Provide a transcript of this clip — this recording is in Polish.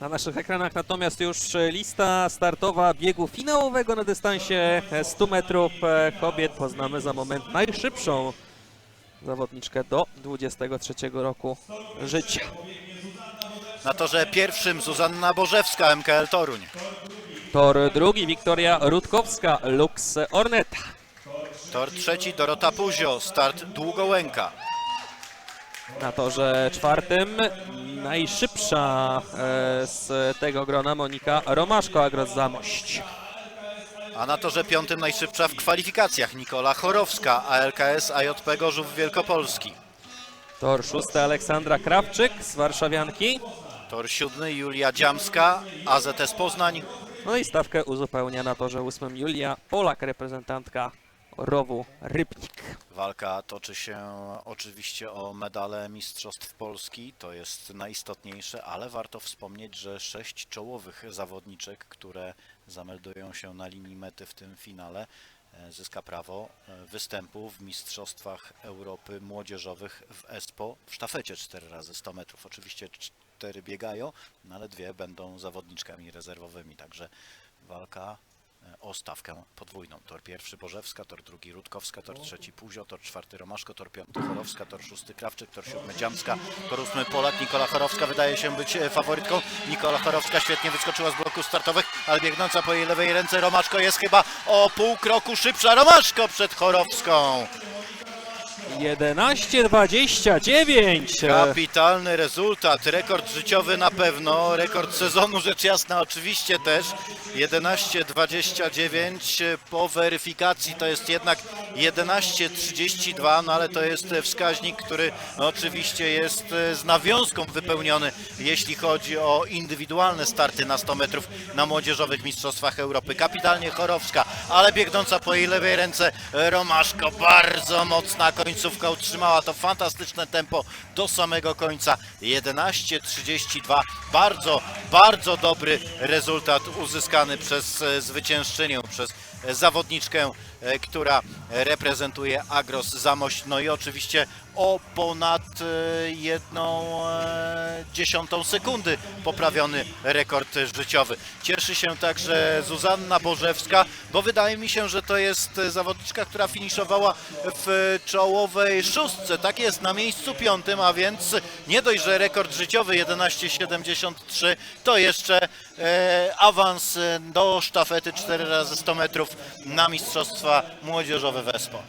Na naszych ekranach natomiast już lista startowa biegu finałowego na dystansie e, 100 metrów kobiet. Poznamy za moment najszybszą zawodniczkę do 23 roku życia. Na torze pierwszym Zuzanna Bożewska, MKL Toruń. Tor drugi Wiktoria Rutkowska, Lux Orneta. Tor trzeci Dorota Puzio, start Długołęka. Na torze czwartym najszybsza e, z tego grona Monika Romaszko, Agros Zamość. A na torze piątym najszybsza w kwalifikacjach Nikola Chorowska, ALKS AJP Gorzów Wielkopolski. Tor szósty Aleksandra Krawczyk z Warszawianki. Tor siódmy Julia Dziamska, AZS Poznań. No i stawkę uzupełnia na torze ósmym Julia Polak, reprezentantka rowu Rybnik. Walka toczy się oczywiście o medale Mistrzostw Polski, to jest najistotniejsze, ale warto wspomnieć, że sześć czołowych zawodniczek, które zameldują się na linii mety w tym finale, e, zyska prawo e, występu w Mistrzostwach Europy Młodzieżowych w ESPO w sztafecie 4 razy 100 metrów. Oczywiście cztery biegają, no ale dwie będą zawodniczkami rezerwowymi, także walka o stawkę podwójną. Tor pierwszy Bożewska, tor drugi Rutkowska, tor trzeci Puzio, tor czwarty Romaszko, tor piąty Chorowska, tor szósty Krawczyk, tor siódmy Dziamska, tor ósmy Polak. Nikola Chorowska wydaje się być e, faworytką. Nikola Chorowska świetnie wyskoczyła z bloków startowych, ale biegnąca po jej lewej ręce Romaszko jest chyba o pół kroku szybsza. Romaszko przed Chorowską. 11.29. Kapitalny rezultat, rekord życiowy na pewno, rekord sezonu rzecz jasna oczywiście też. 11.29 po weryfikacji to jest jednak 11.32, no ale to jest wskaźnik, który oczywiście jest z nawiązką wypełniony, jeśli chodzi o indywidualne starty na 100 metrów na młodzieżowych mistrzostwach Europy. Kapitalnie Chorowska, ale biegnąca po jej lewej ręce Romaszko, bardzo mocna końcówka utrzymała to fantastyczne tempo do samego końca. 11.32, bardzo, bardzo dobry rezultat uzyskany przez e, zwyciężczynię, przez zawodniczkę, e, która reprezentuje Agros Zamość. No i oczywiście o ponad e, jedną e, dziesiątą sekundy poprawiony rekord życiowy. Cieszy się także Zuzanna Bożewska, bo wydaje mi się, że to jest zawodniczka, która finiszowała w czołowej szóstce. Tak jest, na miejscu piątym, a więc nie dość, że rekord życiowy 11,73, to jeszcze awans do sztafety 4 razy 100 metrów na Mistrzostwa Młodzieżowe w Espo.